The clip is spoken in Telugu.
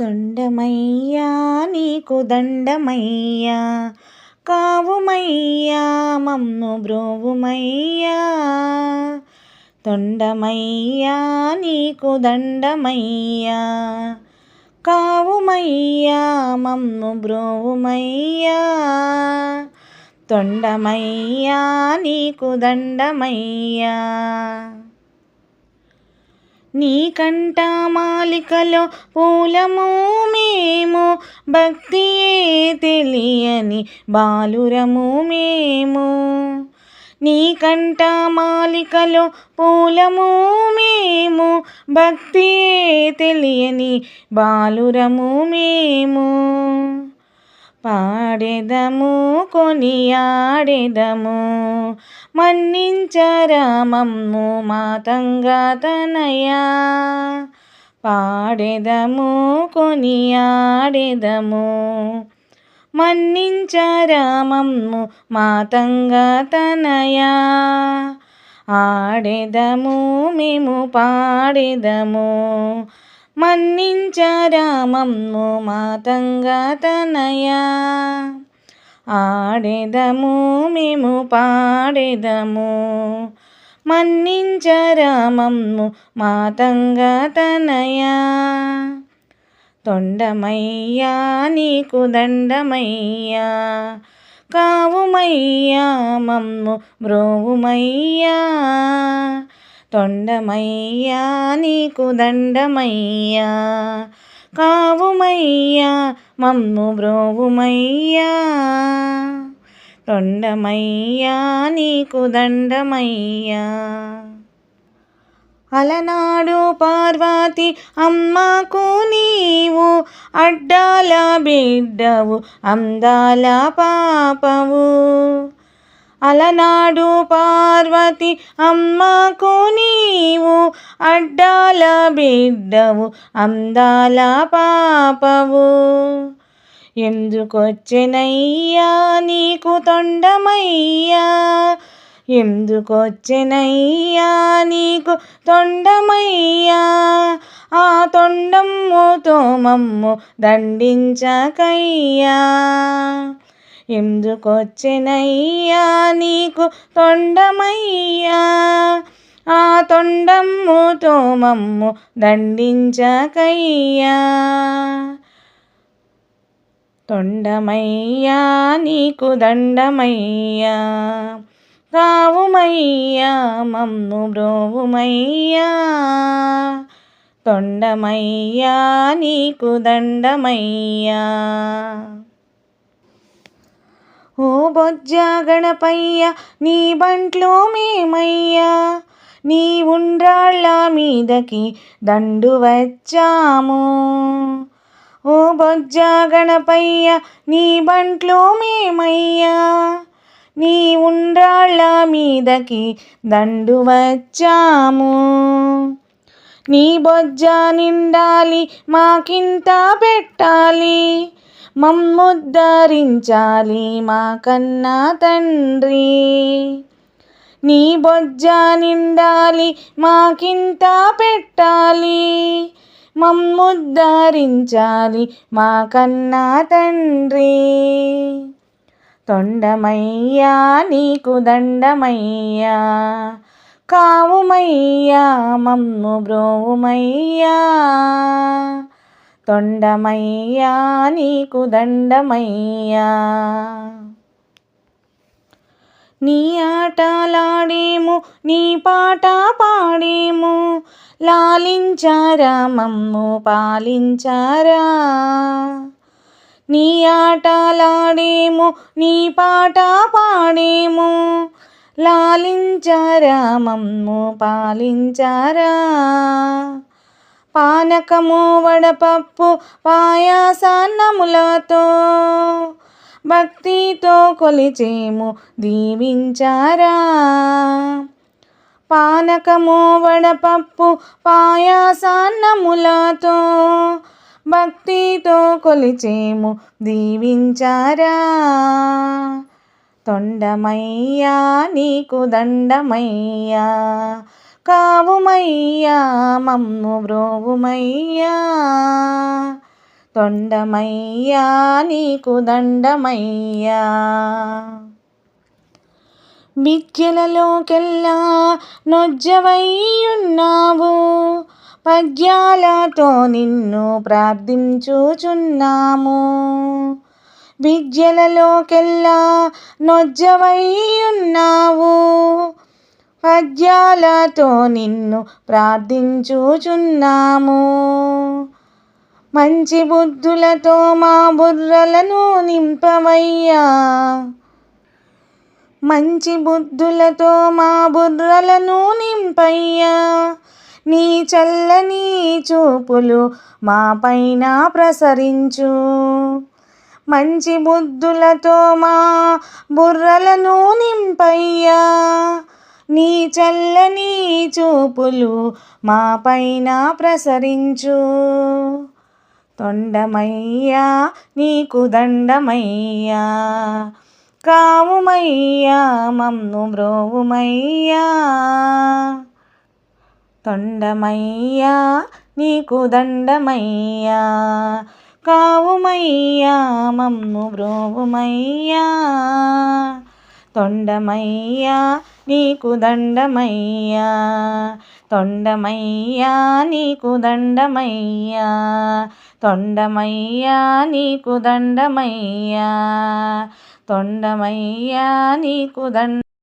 తొండమయ్యా నీకు దండమయ్యా కావుమయ్యా మమ్ము బ్రోవుమయ్యా. తొండమయ్యా నీకు దండమయ్యా కావుమయ్యా మమ్ము బ్రోవుమయ్యా. తొండమయ్యా నీకు దండమయ్యా. నీ మాలికలో పూలము మేము భక్తియే తెలియని బాలురము మేము. నీ మాలికలో పూలము మేము భక్తియే తెలియని బాలురము మేము. పాడెదము కొనియాడెదము మన్నించరామమ్ము మాతంగాతనయా పాడెదము కొనియాడెదము మన్నించరామమ్ము మాతంగాతనయా ఆడెదము మేము పాడెదము మన్నించరామమ్ము మాతంగాతనయా ఆడెదము మేము పాడెదము. మన్నించరామమ్ము మాతంగ తనయా. తొండమయ్యా నీకు దండమయ్యా. కావుమయ్యా మమ్ము బ్రోవుమయ్యా తొండమయ్యా నీకు దండమయ్యా. కావుమయ్యా మమ్ము బ్రోవుమయ్యా. తొండమయ్యా నీకు దండమయ్యా. అలనాడు పార్వతి అమ్మకు నీవు అడ్డాల బిడ్డవు అందాల పాపవు. అలనాడు పార్వతి అమ్మకు నీవు అడ్డాల బిడ్డవు అందాల పాపవు. ఎందుకొచ్చెనయ్యా నీకు తొండమయ్యా? ఎందుకొచ్చెనయ్యా నీకు తొండమయ్యా? ఆ తొండమ్ముతో మమ్ము దండించకయ్యా. ఎందుకొచ్చినయ్యా నీకు తొండమయ్యా? ఆ తొండమ్ముతో మమ్ము దండించకయ్యా. తొండమయ్యా నీకు దండమయ్యా. కావుమయ్యా మమ్ము బ్రోవుమయ్యా. తొండమయ్యా నీకు దండమయ్యా. ఓ బొజ్జ గణపయ్య నీ బంట్లో మేమయ్యా. నీ ఉండ్రాళ్ళ మీదకి దండు వచ్చాము. ఓ బొజ్జ గణపయ్య నీ బంట్లో మేమయ్యా. నీ ఉండ్రాళ్ళ మీదకి దండు వచ్చాము. నీ బొజ్జ నిండాలి మాకింత పెట్టాలి. మమ్ముద్ధరించాలి మా కన్నా తండ్రి. నీ బొజ్జ నిండాలి మాకింత పెట్టాలి. మమ్ముద్ధరించాలి మా కన్నా తండ్రి. తొండమయ్యా నీకు దండమయ్యా. కావుమయ్యా మమ్ము బ్రోవుమయ్యా. తొండమయ్యా నీకు దండమయ్యా. నీ ఆటలాడేము నీ పాట పాడేము లాలించారా మమ్ము పాలించారా? నీ ఆటలాడేము నీ పాట పాడేము లాలించారా మమ్ము పాలించారా? పానకము వడపప్పు పాయాసాన్నములతో భక్తితో కొలిచేము దీవించారా. పానకము వడపప్పు పాయాసాన్నములతో భక్తితో కొలిచేము దీవించారా. తొండమయ్యా నీకు దండమయ్యా కావుమయ్యా మమ్ము బ్రోవుమయ్యా తొండమయ్యా నీకు దండమయ్యా. విద్యలలోకెల్లా నొజ్జవయ్యున్నావు పద్యాలతో నిన్ను ప్రార్థించుచున్నాము. విద్యలలోకెల్లా నొజ్జవయ్యున్నావు పద్యాలతో నిన్ను ప్రార్థించుచున్నాము. మంచి బుద్ధులతో మా బుర్రలను నింపవయ్యా. మంచి బుద్ధులతో మా బుర్రలను నింపయ్యా. నీ చల్లని చూపులు మాపైన ప్రసరించు. మంచి బుద్ధులతో మా బుర్రలను నింపయ్యా. నీ చల్లని చూపులు మా పైన ప్రసరించు. తొండమయ్యా నీకు దండమయ్యా. కావుమయ్యా మమ్ను బ్రోవుమయ్యా తొండమయ్యా నీకు దండమయ్యా. కావుమయ్యా మమ్ను బ్రోవుమయ్యా తొండమయ్యా నీకు దండమయ్యా. తొండమయ్యా నీకు దండమయ్యా. తొండమయ్యా నీకు దండమయ్యా. తొండమయ్యా నీకు దండ